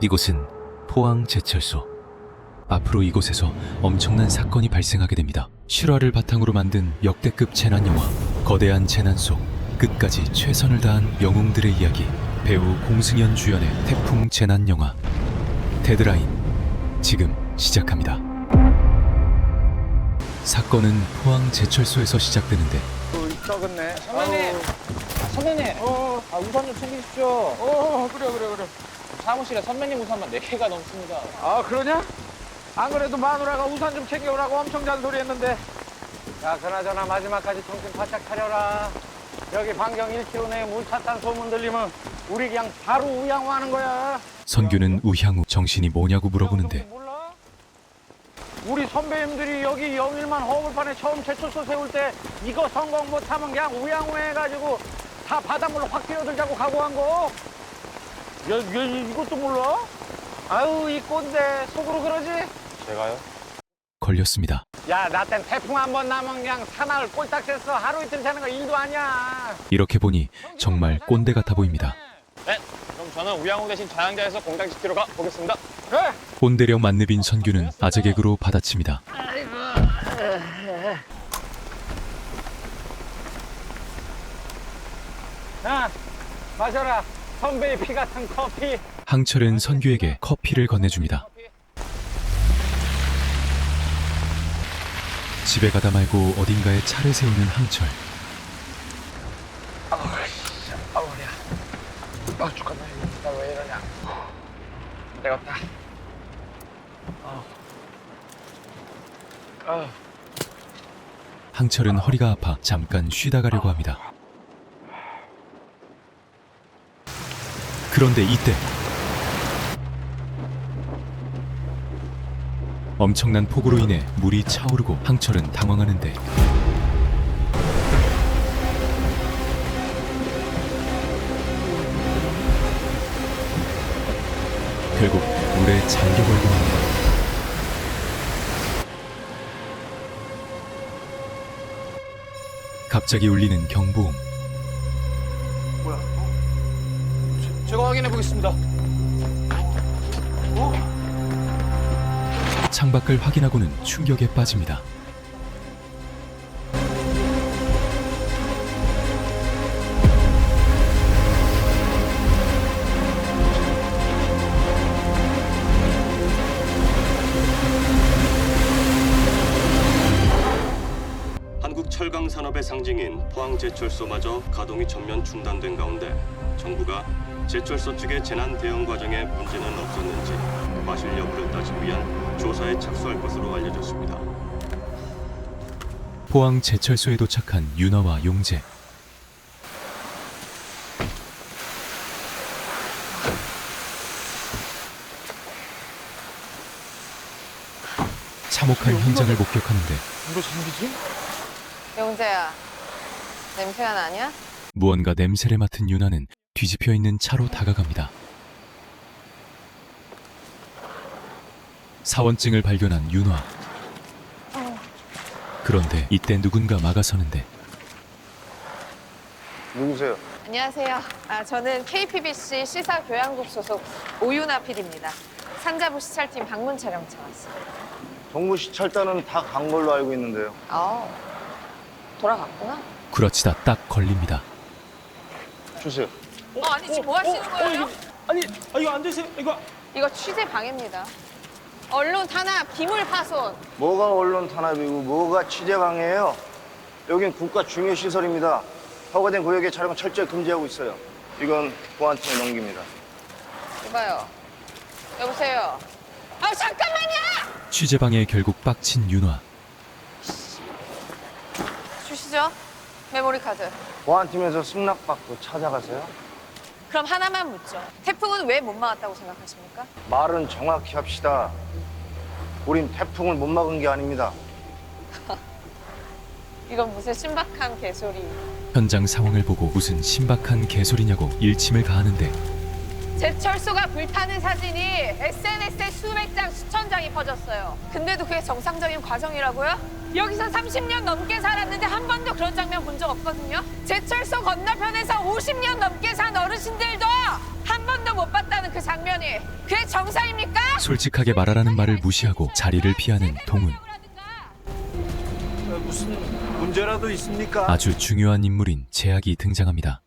이곳은 포항 제철소. 앞으로 이곳에서 엄청난 사건이 발생하게 됩니다. 실화를 바탕으로 만든 역대급 재난 영화. 거대한 재난 속 끝까지 최선을 다한 영웅들의 이야기. 배우 공승연 주연의 태풍 재난 영화. 데드라인. 지금 시작합니다. 사건은 포항 제철소에서 시작되는데 또 썩었네. 선배님! 선배님! 어, 아, 우산 좀 챙기십시오. 어, 그래, 그래, 그래. 사무실에 선배님 우산만 4개가 넘습니다. 아, 그러냐? 안 그래도 마누라가 우산 좀 챙겨오라고 엄청 잔소리 했는데. 야, 그나저나 마지막까지 정신 바짝 차려라. 여기 반경 1km 내에 물 찼다는 소문 들리면 우리 그냥 바로 우양호 하는 거야. 선규는 우향우 정신이 뭐냐고 물어보는데 몰라? 우리 선배님들이 여기 영일만 허물판에 처음 제초소 세울 때 이거 성공 못하면 그냥 우양호 해가지고 다 바닷물로 확 뛰어들자고 각오한 거. 야, 야, 이것도 몰라? 아유, 이 꼰대 속으로 그러지? 제가요? 걸렸습니다. 야, 나 땐 태풍 한 번 나면 그냥 사나흘 꼴딱 샜어. 하루 이틀 자는 거 일도 아니야. 이렇게 보니 정말 꼰대 같아 보입니다. 네, 그럼 저는 우양호 대신 자양자에서 공장 지키러 가 보겠습니다. 그래. 꼰대력 만렙인 선규는 아재 개그로 받아칩니다. 자, 마셔라. 선배의 피 같은 커피. 항철은 선규에게 커피를 건네줍니다. 집에 가다 말고 어딘가에 차를 세우는 항철. 아우야. 아, 죽겠네. 나왜 이러냐. 되겠다. 아. 아. 항철은 허리가 아파 잠깐 쉬다 가려고 합니다. 그런데 이때 엄청난 폭우로 인해 물이 차오르고 항철은 당황하는데 결국 물에 잠겨버리고 맙니다. 갑자기 울리는 경보음. 제가 확인해 보겠습니다. 창밖을 확인하고는 충격에 빠집니다. 한국 철강 산업의 상징인 포항 제철소마저 가동이 전면 중단된 가운데 정부가 제철소 측의 재난 대응 과정에 문제는 없었는지 과실 여부를 따지기 위한 조사에 착수할 것으로 알려졌습니다. 포항 제철소에 도착한 윤아와 용재. 참혹한 현장을 목격하는데 용재야, 냄새가 나냐? 무언가 냄새를 맡은 윤아는 뒤집혀 있는 차로 다가갑니다. 사원증을 발견한 윤아. 그런데 이때 누군가 막아서는데 누구세요? 안녕하세요. 아, 저는 KPBC 시사교양국 소속 오윤아 PD입니다. 산자부 시찰팀 방문 촬영차 왔어요. 동부 시찰단은 다 간 걸로 알고 있는데요. 아, 돌아갔구나. 구라치다 딱 걸립니다. 주세요. 어, 아니 지금 뭐 하시는 거예요? 아니, 아, 이거 안 되세요? 이거. 이거 취재 방해입니다. 언론 탄압, 기물 파손. 뭐가 언론 탄압이고 뭐가 취재방해예요? 여긴 국가 중요 시설입니다. 허가된 구역의 촬영은 철저히 금지하고 있어요. 이건 보안팀에 넘깁니다. 이봐요. 여보세요. 아 잠깐만요. 취재방에 결국 빡친 윤아. 주시죠. 메모리 카드. 보안팀에서 승낙받고 찾아가세요. 그럼 하나만 묻죠. 태풍은 왜 못 막았다고 생각하십니까? 말은 정확히 합시다. 우린 태풍을 못 막은 게 아닙니다. 이건 무슨 신박한 개소리. 현장 상황을 보고 무슨 신박한 개소리냐고 일침을 가하는데 제철소가 불타는 사진이 SNS에 수백 장, 수천 장이 퍼졌어요. 근데도 그게 정상적인 과정이라고요? 여기서 30년 넘게 살았는데 한 번도 그런 장면 본 적 없거든요. 제철소 건너편에서 50년 넘게 산 어르신들도 한 번도 못 봤다는 그 장면이 그게 정상입니까? 솔직하게 말하라는 말을 무시하고 자리를 피하는 동훈. 무슨 문제라도 있습니까? 아주 중요한 인물인 제약이 등장합니다.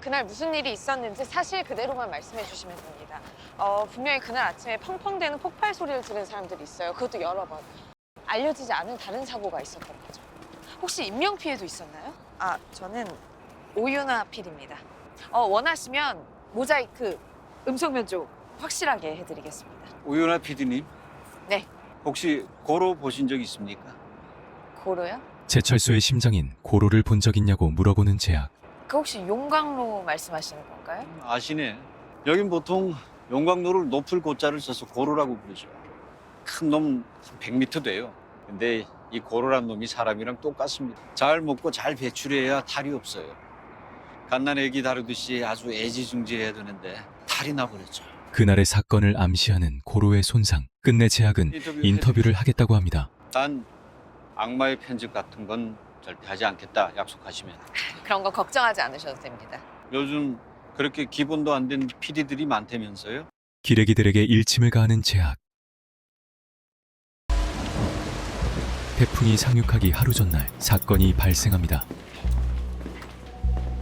그날 무슨 일이 있었는지 사실 그대로만 말씀해 주시면 됩니다. 어, 분명히 그날 아침에 펑펑대는 폭발 소리를 들은 사람들이 있어요. 그것도 여러 번. 알려지지 않은 다른 사고가 있었던 거죠. 혹시 인명 피해도 있었나요? 아, 저는 오윤아 PD입니다. 어, 원하시면 모자이크 음성면 쪽 확실하게 해드리겠습니다. 오연아 PD님. 네. 혹시 고로 보신 적 있습니까? 고로요? 제철소의 심장인 고로를 본 적 있냐고 물어보는 제약. 그 혹시 용광로 말씀하시는 건가요? 아시네. 여긴 보통 용광로를 높을 고자를 써서 고로라고 부르죠. 큰 놈 100m 돼요. 근데 이 고로란 놈이 사람이랑 똑같습니다. 잘 먹고 잘 배출해야 탈이 없어요. 갓난 애기 다루듯이 아주 애지중지해야 되는데 탈이 나버렸죠. 그날의 사건을 암시하는 고로의 손상. 끝내 제약은 인터뷰를 하겠다고 합니다. 단 악마의 편집 같은 건 절대 하지 않겠다 약속하시면. 그런 거 걱정하지 않으셔도 됩니다. 요즘 그렇게 기본도 안 된 PD들이 많다면서요? 기레기들에게 일침을 가하는 제약. 태풍이 상륙하기 하루 전날 사건이 발생합니다.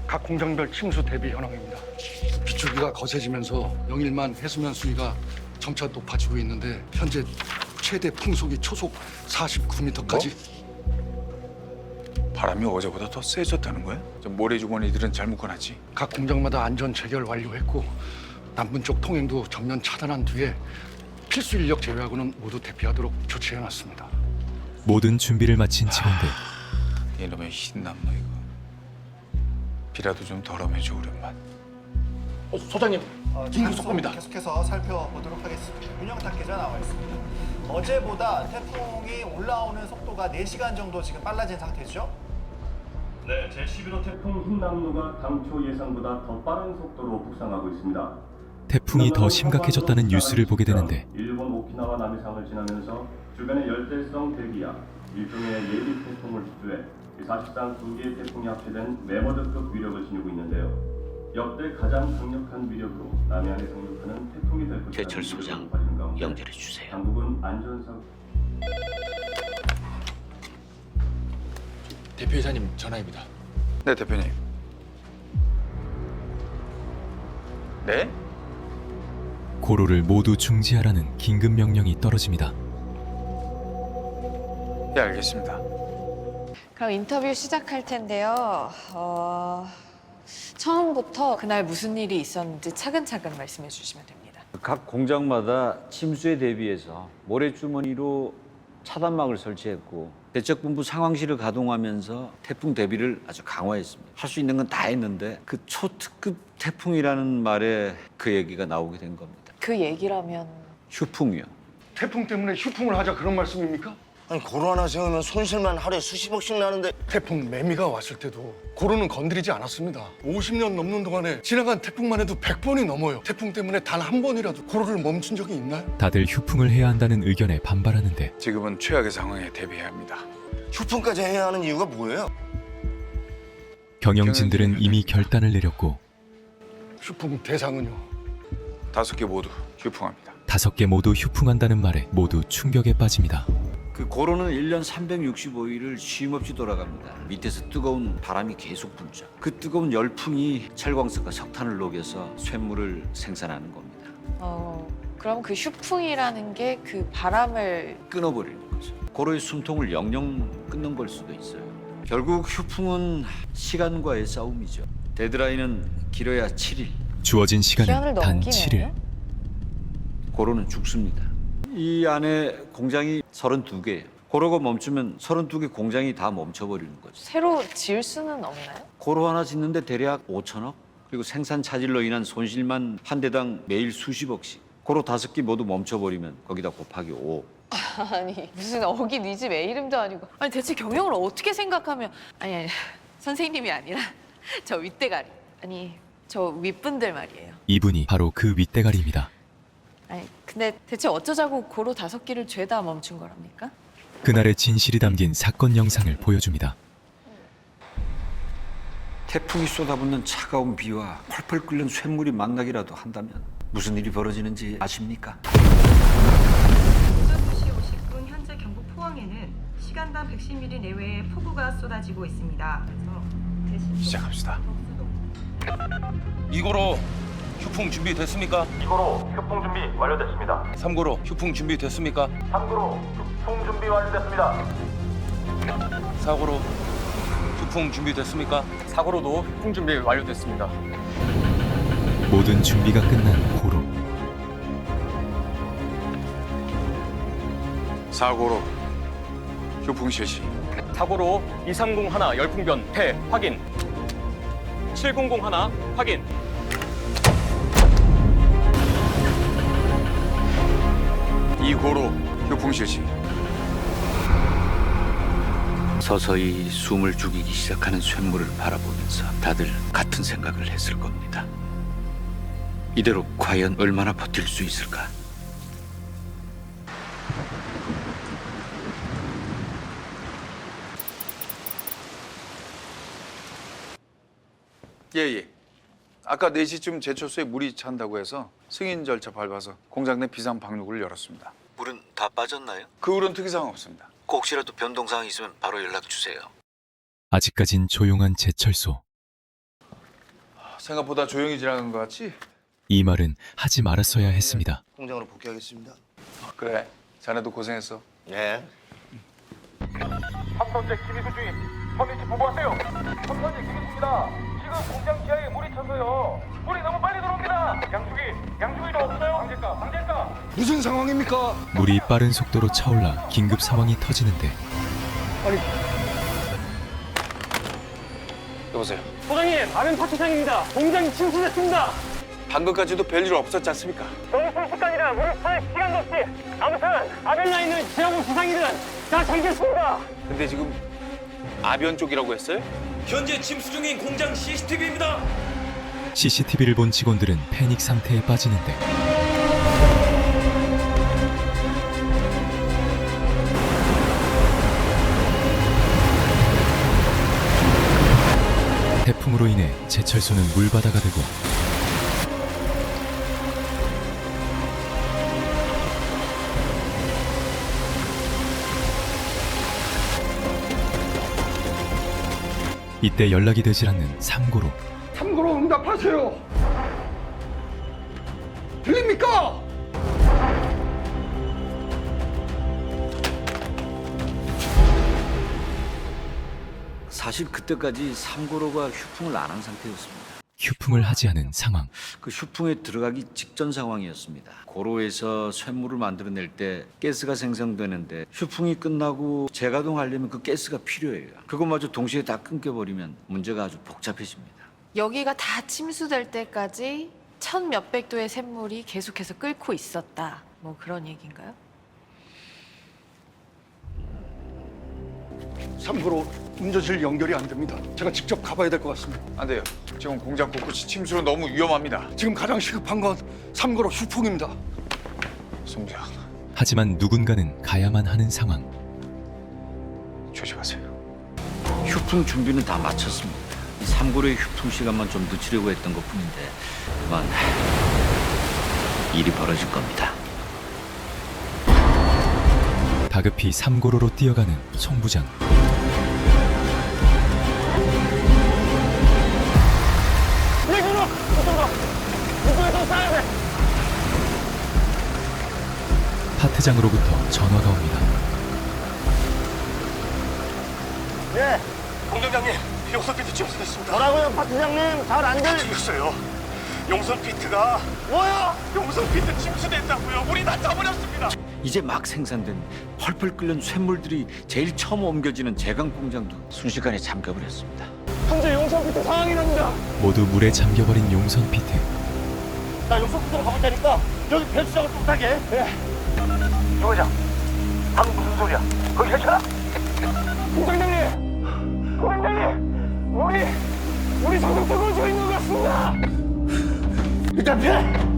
각 공장별 침수 대비 현황입니다. 비추기가 거세지면서 영일만 해수면 수위가 점차 높아지고 있는데 현재 최대 풍속이 초속 49m까지 바람이 어제보다 더 세졌다는 거야? 저 모래 주머니들은 잘 묶어놨지? 각 공장마다 안전 재결 완료했고 남분 쪽 통행도 전면 차단한 뒤에 필수 인력 제외하고는 모두 대피하도록 조치해놨습니다. 모든 준비를 마친 직원들. 이놈의 흰남노 이거 비라도 좀 덜어매줘 오랜만 소장님, 긴급 속보입니다. 계속해서 살펴보도록 하겠습니다. 운영탑 계좌 나와 있습니다. 어제보다 태풍이 올라오는 속도가 4시간 정도 지금 빨라진 상태죠? 네, 제11호 태풍 흰남노가 당초 예상보다 더 빠른 속도로 북상하고 있습니다. 태풍이 더 심각해졌다는 뉴스를 보게 되는데 일본 오키나와 남해상을 지나면서 주변의 열대성 대기야 일종의 예비 태풍을 흡수해 사실상 두 개의 태풍이 합체된 메머드급 위력을 지니고 있는데요. 역대 가장 강력한 위력으로 남해안에 상륙하는 태풍이 될 것이라는 제철 소장, 연결해 주세요. 당국은 안전사 대표이사님 전화입니다. 네 대표님 네? 고로를 모두 중지하라는 긴급 명령이 떨어집니다. 네 알겠습니다 그럼 인터뷰 시작할 텐데요. 어, 처음부터 그날 무슨 일이 있었는지 차근차근 말씀해 주시면 됩니다. 각 공장마다 침수에 대비해서 모래주머니로 차단막을 설치했고 대책본부 상황실을 가동하면서 태풍 대비를 아주 강화했습니다. 할 수 있는 건 다 했는데 그 초특급 태풍이라는 말에 그 얘기가 나오게 된 겁니다. 그 얘기라면 휴풍이요. 태풍 때문에 휴풍을 하자 그런 말씀입니까? 아니 고로 하나 세우면 손실만 하루에 수십억씩 나는데 태풍 매미가 왔을 때도 고로는 건드리지 않았습니다. 50년 넘는 동안에 지나간 태풍만 해도 100번이 넘어요. 태풍 때문에 단 한 번이라도 고로를 멈춘 적이 있나요? 다들 휴풍을 해야 한다는 의견에 반발하는데 지금은 최악의 상황에 대비해야 합니다 휴풍까지 해야 하는 이유가 뭐예요? 경영진들은 이미 결단을 내렸고 휴풍 대상은요. 다섯 개 모두 휴풍합니다 다섯 개 모두 휴풍한다는 말에 모두 충격에 빠집니다. 그 고로는 1년 365일을 쉼없이 돌아갑니다. 밑에서 뜨거운 바람이 계속 불죠. 그 뜨거운 열풍이 철광석과 석탄을 녹여서 쇳물을 생산하는 겁니다. 어, 그럼 그 휴풍이라는 게 그 바람을 끊어버리는 거죠. 고로의 숨통을 영영 끊는 걸 수도 있어요. 결국 휴풍은 시간과의 싸움이죠. 데드라인은 길어야 7일. 주어진 기한을 시간은 단 넘기네요. 7일. 고로는 죽습니다. 이 안에 공장이 32개예요. 고로가 멈추면 32개 공장이 다 멈춰버리는 거죠. 새로 지을 수는 없나요? 고로 하나 짓는데 대략 5천억? 그리고 생산 차질로 인한 손실만 한 대당 매일 수십억씩. 고로 다섯 개 모두 멈춰버리면 거기다 곱하기 5. 아니 무슨 어기 니집 애 이름도 아니고 아니 대체 경영을 어떻게 생각하면 아니 아니 선생님이 아니라 저 윗대가리 아니 저 윗분들 말이에요. 이분이 바로 그 윗대가리입니다. 아니 근데 대체 어쩌자고 고로 다섯 개를 죄다 멈춘 거랍니까? 그날의 진실이 담긴 사건 영상을 보여줍니다. 태풍이 쏟아붓는 차가운 비와 펄펄 끓는 쇳물이 만나기라도 한다면 무슨 일이 벌어지는지 아십니까? 오전 2시 50분 현재 경북 포항에는 시간당 110mm 내외의 폭우가 쏟아지고 있습니다. 그래서 대신 시작합시다. 이고로 휴풍 준비 됐습니까? 이거로 휴풍 준비 완료됐습니다. 삼고로 휴풍 준비 됐습니까? 참고로 휴풍 준비 완료됐습니다. 사고로 휴풍 준비 됐습니까? 사고로도 휴풍 준비 완료됐습니다. 모든 준비가 끝난 고로 사고로 휴풍 실시. 사고로 2301 열풍변 폐 확인. 7001 확인. 이고로 휴풍 실시. 서서히 숨을 죽이기 시작하는 쇳물을 바라보면서 다들 같은 생각을 했을 겁니다. 이대로 과연 얼마나 버틸 수 있을까? 예예. 아까 4시쯤 제철소에 물이 찬다고 해서 승인 절차 밟아서 공장 내 비상 방류구를 열었습니다. 다 빠졌나요? 그 후로는 특이사항 없습니다. 꼭 혹시라도 변동사항 있으면 바로 연락 주세요. 아직까진 조용한 제철소 생각보다 조용히 지나간 것 같지? 이 말은 하지 말았어야 했습니다. 공장으로 복귀하겠습니다. 그래. 자네도 고생했어. 예. 삼선제 김희수 주임, 현위치 보고하세요. 삼선제 김희수입니다. 지금 공장 지하에 물이 차서요. 물이 너무 빨리 들어옵니다. 양주기, 양주기도 없어요. 방제가, 방제가. 무슨 상황입니까? 물이 빠른 속도로 차올라 긴급 상황이 터지는데 여보세요. 소장님, 아면 파트장입니다. 공장이 침수됐습니다. 방금까지도 별일 없었지 않습니까? 너무 순식간이라 물을 찾을 시간도 없이 아무튼 아벨라인은 지하고 부상이든 다 잠겼습니다. 근데 지금 아변 쪽이라고 했어요? 현재 침수 중인 공장 CCTV입니다. CCTV를 본 직원들은 패닉 상태에 빠지는데. 태풍으로 인해 제철소는 물바다가 되고 이때 연락이 되질 않는 삼고로 참고로 응답하세요. 들립니까? 사실 그때까지 삼고로가 휴풍을 안 한 상태였습니다. 휴풍을 하지 않은 상황 그 휴풍에 들어가기 직전 상황이었습니다. 고로에서 쇳물을 만들어낼 때 가스가 생성되는데 휴풍이 끝나고 재가동하려면 그 가스가 필요해요. 그것마저 동시에 다 끊겨버리면 문제가 아주 복잡해집니다. 여기가 다 침수될 때까지 천 몇백 도의 샘물이 계속해서 끓고 있었다. 뭐 그런 얘기인가요? 참고로 운전실 연결이 안 됩니다. 제가 직접 가봐야 될 것 같습니다. 안 돼요. 지금 공장 곳곳이 침수로 너무 위험합니다. 지금 가장 시급한 건 삼고로 휴풍입니다. 송장 하지만 누군가는 가야만 하는 상황 조심하세요. 휴풍 준비는 다 마쳤습니다. 이 삼고로의 휴풍 시간만 좀 늦추려고 했던 것 뿐인데 그만 일이 벌어질 겁니다. 다급히 삼고로로 뛰어가는 돼. 파트장으로부터 전화가 옵니다. 예, 공장장님, 용선 피트 침수됐습니다. 뭐라고요, 파트장님? 잘 안 들리. 죽였어요. 용선 피트가 뭐요? 용선 피트 침수됐다고요. 물이 다 차버렸습니다. 이제 막 생산된 펄펄 끓는 쇳물들이 제일 처음 옮겨지는 제강 공장도 순식간에 잠겨버렸습니다. 현재 용선 피트 상황이랍니다. 모두 물에 잠겨버린 용선 피트 나 용선 피트로 가볼 테니까 여기 배수장을 부탁해. 예. 조회장, 방금 무슨 소리야? 거기 괜찮아? 공장장님, 공장장님, 우리 우리 상승 떨어지고 있는 것 같습니다. 일단 피해.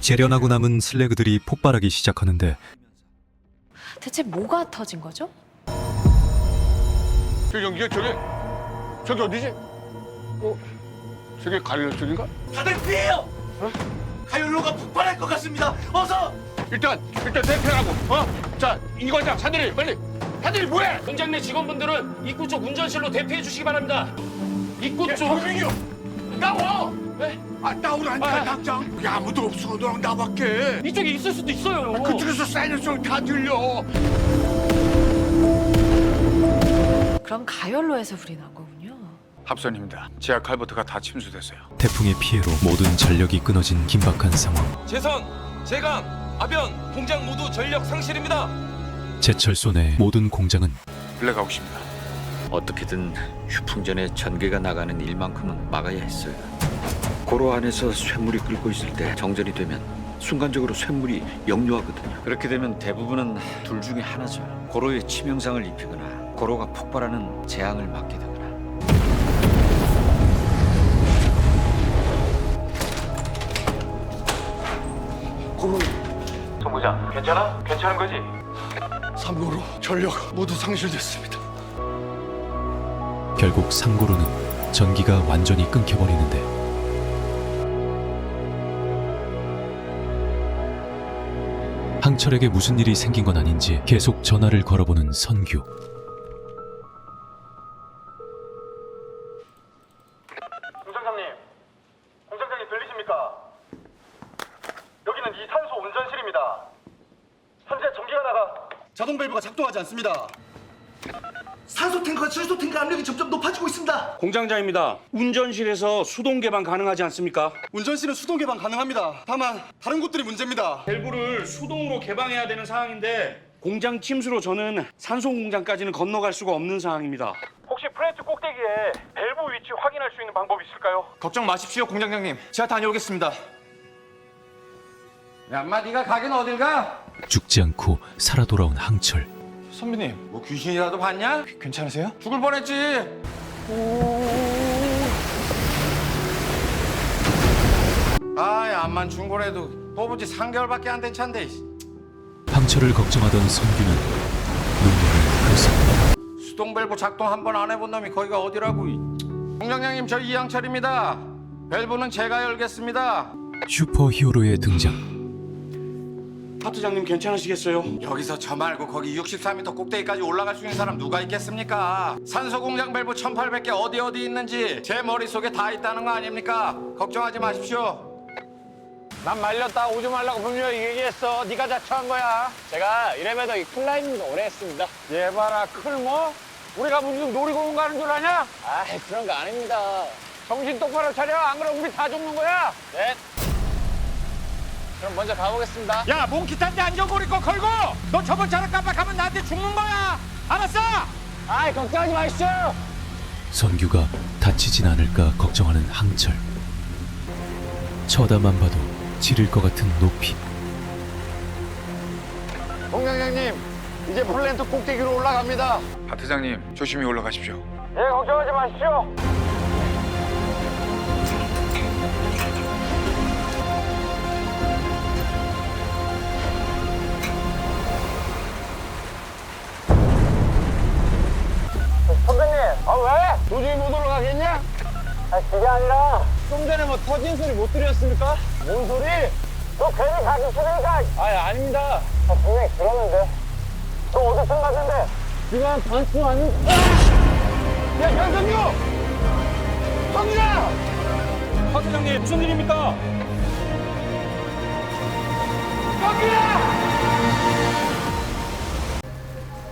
재련하고 남은 슬래그들이 폭발하기 시작하는데 대체 뭐가 터진 거죠? 저 연기가 저게 저기 어디지? 어? 저게 가리는 쪽인가? 다들 피해요. 가열로가 폭발할 것 같습니다. 어서. 일단 일단 대피하고 어? 자 이과장 사들이 빨리 사들이 뭐해? 공장 내 직원분들은 입구 쪽 운전실로 대피해 주시기 바랍니다. 입구 쪽. 민규 나와! 네? 아 나오라니까 당장 여기 아무도 없어 너랑 나밖에 이쪽에 있을 수도 있어요. 그쪽에서 사이렌 소리 다 들려 그럼 가열로에서 불이 난 거군요. 합선입니다. 지하 칼버트가 다 침수됐어요. 태풍의 피해로 모든 전력이 끊어진 긴박한 상황. 재선, 재강, 아변, 공장 모두 전력 상실입니다. 제철소 내 모든 공장은 블랙아웃입니다. 어떻게든 휴풍전에 전기가 나가는 일만큼은 막아야 했어요. 고로 안에서 쇳물이 끓고 있을 때 정전이 되면 순간적으로 쇳물이 역류하거든요. 그렇게 되면 대부분은 둘 중에 하나죠. 고로에 치명상을 입히거나 고로가 폭발하는 재앙을 맞게 되거나. 송 부장, 괜찮아? 괜찮은 거지? 삼로로 전력 모두 상실됐습니다 결국 상고로는 전기가 완전히 끊겨버리는데 항철에게 무슨 일이 생긴 건 아닌지 계속 전화를 걸어보는 선규. 공장장님, 공장장님 들리십니까? 여기는 이산소 운전실입니다. 현재 전기가 나가 자동 밸브가 않습니다. 산소 탱크와 질소 탱크 압력이 점점 높아지고 있습니다. 공장장입니다. 운전실에서 수동 개방 가능하지 않습니까? 운전실은 수동 개방 가능합니다. 다만 다른 곳들이 문제입니다. 밸브를 수동으로 개방해야 되는 상황인데 공장 침수로 저는 산소 공장까지는 건너갈 수가 없는 상황입니다. 혹시 플랜트 꼭대기에 밸브 위치 확인할 수 있는 방법이 있을까요? 걱정 마십시오, 공장장님. 제가 다녀오겠습니다. 야마 네가 가긴 어딜 가? 죽지 않고 살아 돌아온 항철. 선배님, 뭐 귀신이라도 봤냐? 괜찮으세요? 죽을 뻔했지. 아, 암만 중고래도 뽑은지 3개월밖에 안된 차인데. 항철을 걱정하던 선규는 눈물을 흘렸습니다. 수동 밸브 작동 한 번 안 해본 놈이 거기가 어디라고. 이. 공장장님, 저 이양철입니다. 밸브는 제가 열겠습니다. 슈퍼 히어로의 등장. 파트장님 괜찮으시겠어요? 여기서 저 말고 거기 64m 꼭대기까지 올라갈 수 있는 사람 누가 있겠습니까? 산소 공장 밸브 1800개 어디 어디 있는지 제 머릿속에 다 있다는 거 아닙니까? 걱정하지 마십시오. 난 말렸다 오지 말라고 분명히 얘기했어. 네가 자초한 거야. 제가 이래봬도 이 클라이밍도 오래 했습니다. 얘 봐라 클뭐? 우리가 무슨 놀이공원 가는 줄 아냐? 아 그런 거 아닙니다. 정신 똑바로 차려. 안 그러면 우리 다 죽는 거야. 네. 그럼 먼저 가보겠습니다. 야 몽키 탄데 안전고리 거 걸고 너 저번 차를 깜빡하면 나한테 죽는 거야. 알았어? 아이 걱정하지 마십시오. 선규가 다치진 않을까 걱정하는 항철. 쳐다만 봐도 지릴 것 같은 높이. 공장장님 이제 플랜트 꼭대기로 올라갑니다. 박 회장님 조심히 올라가십시오. 예, 걱정하지 마십시오. 왜? 도저히 못 올라가겠냐? 아 그게 아니라 좀 전에 뭐 터진 소리 못 들으셨습니까? 뭔 소리? 너 괜히 가기 싫으니까 아 아닙니다. 아, 분명히 들었는데 너 어디서 갔는데? 지금 한 반쯤 왔는. 야 현성규! 성규야! 파트장님 무슨 일입니까? 성규야!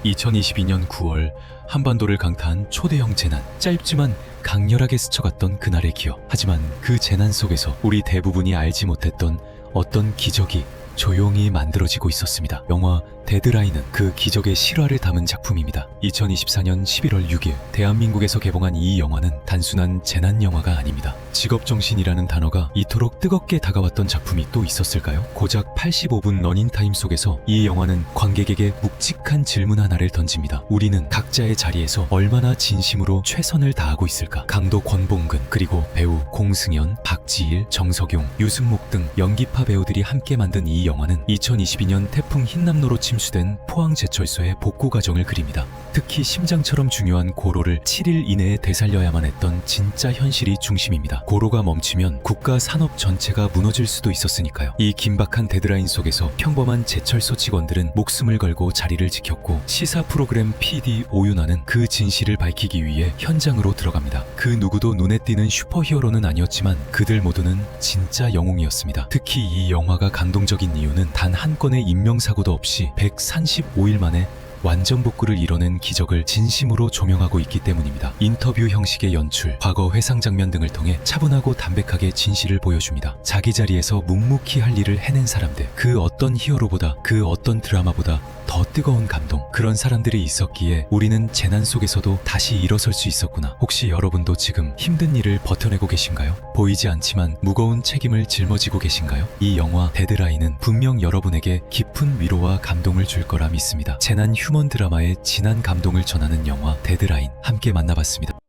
2022년 9월 한반도를 강타한 초대형 재난. 짧지만 강렬하게 스쳐갔던 그날의 기억. 하지만 그 재난 속에서 우리 대부분이 알지 못했던 어떤 기적이 조용히 만들어지고 있었습니다. 영화 데드라인은 그 기적의 실화를 담은 작품입니다. 2024년 11월 6일 대한민국에서 개봉한 이 영화는 단순한 재난 영화가 아닙니다. 직업정신이라는 단어가 이토록 뜨겁게 다가왔던 작품이 또 있었을까요? 고작 85분 러닝타임 속에서 이 영화는 관객에게 묵직한 질문 하나를 던집니다. 우리는 각자의 자리에서 얼마나 진심으로 최선을 다하고 있을까? 강도 권봉근 그리고 배우 공승연, 박지일, 정석용, 유승목 등 연기파 배우들이 함께 만든 이 영화는 2022년 태풍 흰남노로 침수 함수된 포항제철소의 복구 과정을 그립니다. 특히 심장처럼 중요한 고로를 7일 이내에 되살려야만 했던 진짜 현실이 중심입니다. 고로가 멈추면 국가 산업 전체가 무너질 수도 있었으니까요. 이 긴박한 데드라인 속에서 평범한 제철소 직원들은 목숨을 걸고 자리를 지켰고 시사 프로그램 PD 오윤아는 그 진실을 밝히기 위해 현장으로 들어갑니다. 그 누구도 눈에 띄는 슈퍼히어로는 아니었지만 그들 모두는 진짜 영웅이었습니다. 특히 이 영화가 감동적인 이유는 단 한 건의 인명사고도 없이 135일 만에 완전 복구를 이뤄낸 기적을 진심으로 조명하고 있기 때문입니다. 인터뷰 형식의 연출, 과거 회상 장면 등을 통해 차분하고 담백하게 진실을 보여줍니다. 자기 자리에서 묵묵히 할 일을 해낸 사람들, 그 어떤 히어로보다, 그 어떤 드라마보다 더 뜨거운 감동, 그런 사람들이 있었기에 우리는 재난 속에서도 다시 일어설 수 있었구나. 혹시 여러분도 지금 힘든 일을 버텨내고 계신가요? 보이지 않지만 무거운 책임을 짊어지고 계신가요? 이 영화 데드라인은 분명 여러분에게 깊은 위로와 감동을 줄 거라 믿습니다. 재난 휴먼 드라마의 진한 감동을 전하는 영화 데드라인 함께 만나봤습니다.